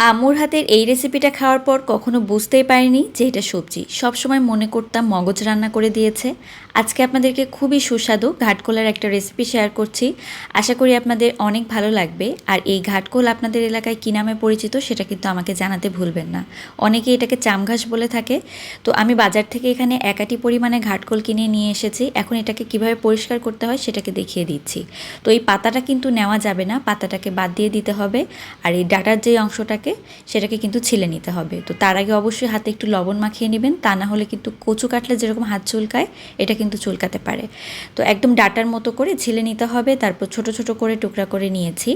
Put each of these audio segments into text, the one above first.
আম্মুর হাতের এই রেসিপিটা খাওয়ার পর কখনো বুঝতেই পারিনি যে এটা সবজি। সবসময় মনে করতাম মগজ রান্না করে দিয়েছে। আজকে আপনাদেরকে খুবই সুস্বাদু ঘাটকোলার একটা রেসিপি শেয়ার করছি। আশা করি আপনাদের অনেক ভালো লাগবে। আর এই ঘাটকোল আপনাদের এলাকায় কী নামে পরিচিত সেটা কিন্তু আমাকে জানাতে ভুলবেন না। অনেকে এটাকে চামঘাস বলে থাকে। তো আমি বাজার থেকে এখানে একাটি পরিমাণে ঘাটকোল কিনে নিয়ে এসেছি। এখন এটাকে কীভাবে পরিষ্কার করতে হয় সেটাকে দেখিয়ে দিচ্ছি। তো এই পাতাটা কিন্তু নেওয়া যাবে না। পাতাটাকে বাদ দিয়ে দিতে হবে। আর এই ডাটার যে অংশটাকে সেটাকে কিন্তু ছিলে নিতে হবে। তো তার আগে অবশ্যই হাতে একটু লবণ মাখিয়ে নেবেন, তা না হলে কিন্তু কচু কাটলে যেরকম হাত চুলকায়, এটা কিন্তু চুলকাতে পারে। তো একদম ডাটার মতো করে ছিলে নিতে হবে, তারপর ছোট ছোট করে টুকরা করে নিয়েছি।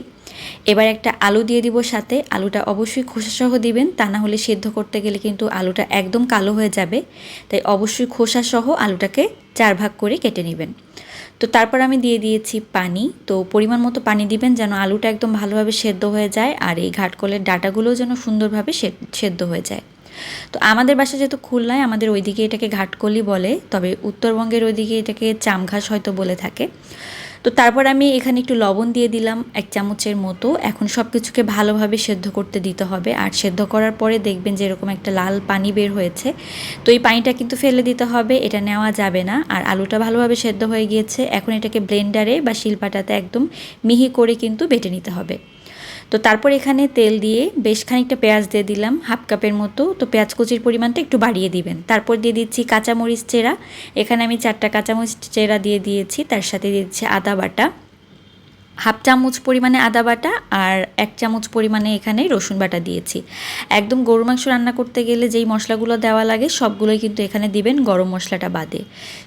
এবার একটা আলু দিয়ে দিব সাথে, আলুটা অবশ্যই খোসাসহ দিবেন, তা না হলে সেদ্ধ করতে গেলে কিন্তু আলুটা একদম কালো হয়ে যাবে। তাই অবশ্যই খোসাসহ আলুটাকে চার ভাগ করে কেটে নেবেন। তো তারপর আমি দিয়ে দিয়েছি পানি। তো পরিমাণ মতো পানি দিবেন যেন আলুটা একদম ভালোভাবে সেদ্ধ হয়ে যায় আর এই ঘাটকলের ডাটাগুলোও যেন সুন্দরভাবে সেদ্ধ হয়ে যায়। তো আমাদের বাসা যেহেতু খুলনায়, আমাদের ওইদিকে এটাকে ঘাটকলি বলে, তবে উত্তরবঙ্গের ওইদিকে এটাকে চামঘাস হয়তো বলে থাকে। তো তারপর আমি এখানে একটু লবণ দিয়ে দিলাম এক চামচের মতো। এখন সব কিছুকে ভালোভাবে সেদ্ধ করতে দিতে হবে। আর সেদ্ধ করার পরে দেখবেন যে এরকম একটা লাল পানি বের হয়েছে। তো এই পানিটা কিন্তু ফেলে দিতে হবে, এটা নেওয়া যাবে না। আর আলুটা ভালোভাবে সেদ্ধ হয়ে গিয়েছে। এখন এটাকে ব্লেন্ডারে বা শিলপাটাতে একদম মিহি করে কিন্তু বেটে নিতে হবে। তো তারপর এখানে তেল দিয়ে বেশ খানিকটা পেঁয়াজ দিয়ে দিলাম, হাফ কাপের মতো। তো পেঁয়াজ কুচির পরিমাণটা একটু বাড়িয়ে দিবেন। তারপর দিয়ে দিচ্ছি কাঁচামরিচ চেরা। এখানে আমি চারটা কাঁচামরিচ চেরা দিয়ে দিয়েছি, তার সাথে দিচ্ছি আদা বাটা। হাফ চামচ পরিমাণে আদা বাটা আর এক চামচ পরিমাণে এখানে রসুন বাটা দিয়েছি। একদম গরু মাংস রান্না করতে গেলে যেই মশলাগুলো দেওয়া লাগে সবগুলোই কিন্তু এখানে দিবেন গরম মশলাটা বাদে।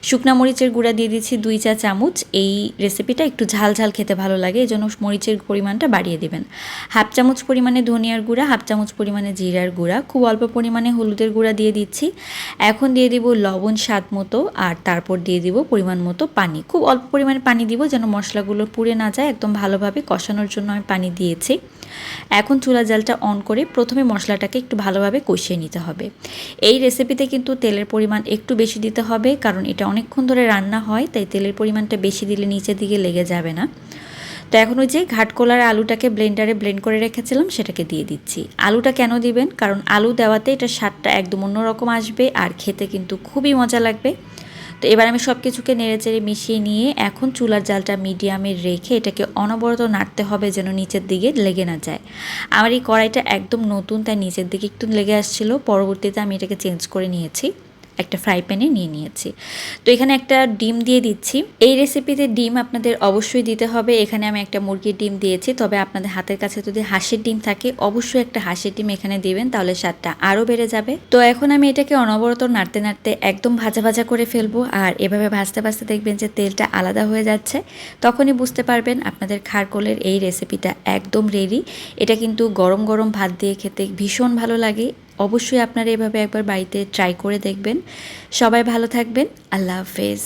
শুকনা মরিচের গুঁড়া দিয়ে দিচ্ছি দুই চা চামচ। এই রেসিপিটা একটু ঝাল ঝাল খেতে ভালো লাগে এই জন্য মরিচের পরিমাণটা বাড়িয়ে দেবেন। হাফ চামচ পরিমাণে ধনিয়ার গুঁড়া, হাফ চামচ পরিমাণে জিরার গুঁড়া, খুব অল্প পরিমাণে হলুদের গুঁড়া দিয়ে দিচ্ছি। এখন দিয়ে দিব লবণ স্বাদ মতো আর তারপর দিয়ে দিব পরিমাণ মতো পানি। খুব অল্প পরিমাণে পানি দিব যেন মশলাগুলো পুড়ে না যায় একদম ভালোভাবে কষানোর জন্য আমি পানি দিয়েছি। এখন চুলা জালটা অন করে প্রথমে মশলাটাকে একটু ভালোভাবে কষিয়ে নিতে হবে। এই রেসিপিতে কিন্তু তেলের পরিমাণ একটু বেশি দিতে হবে, কারণ এটা অনেকক্ষণ ধরে রান্না হয়, তাই তেলের পরিমাণটা বেশি দিলে নিচের দিকে লেগে যাবে না। তো এখন ওই যে ঘাটকোলার আলুটাকে ব্লেন্ডারে ব্লেন্ড করে রেখেছিলাম, সেটাকে দিয়ে দিচ্ছি। আলুটা কেন দিবেন? কারণ আলু দেওয়াতে এটা স্বাদটা একদম অন্যরকম আসবে, আর খেতে কিন্তু খুবই মজা লাগবে। তো এবার আমি সব কিছুকে নেড়েচেড়ে মিশিয়ে নিয়ে এখন চুলার জালটা মিডিয়ামে রেখে এটাকে অনবরত নাড়তে হবে যেন নিচের দিকে লেগে না যায়। আমার এই কড়াইটা একদম নতুন, তাই নিচের দিকে একটু লেগে আসছিল। পরবর্তীতে আমি এটাকে চেঞ্জ করে নিয়েছি। একটা ফ্রাই প্যানে নিয়ে নিয়েছি। তো এখানে একটা ডিম দিয়ে দিচ্ছি। এই রেসিপিতে ডিম আপনাদের অবশ্যই দিতে হবে। এখানে আমি একটা মুরগির ডিম দিয়েছি। তবে আপনাদের হাতের কাছে যদি হাঁসের ডিম থাকে, অবশ্যই একটা হাঁসের ডিম এখানে দিবেন, তাহলে স্বাদটা আরও বেড়ে যাবে। তো এখন আমি এটাকে অনবরত নাড়তে নাড়তে একদম ভাজা ভাজা করে ফেলব। আর এভাবে ভাজতে ভাজতে দেখবেন যে তেলটা আলাদা হয়ে যাচ্ছে। তখনই বুঝতে পারবেন আপনাদের খারকোলের এই রেসিপিটা একদম রেডি এটা কিন্তু গরম গরম ভাত দিয়ে খেতে ভীষণ ভালো লাগে। অবশ্যই আপনারা এভাবে একবার বাড়িতে ট্রাই করে দেখবেন। সবাই ভালো থাকবেন। আল্লাহ হাফেজ।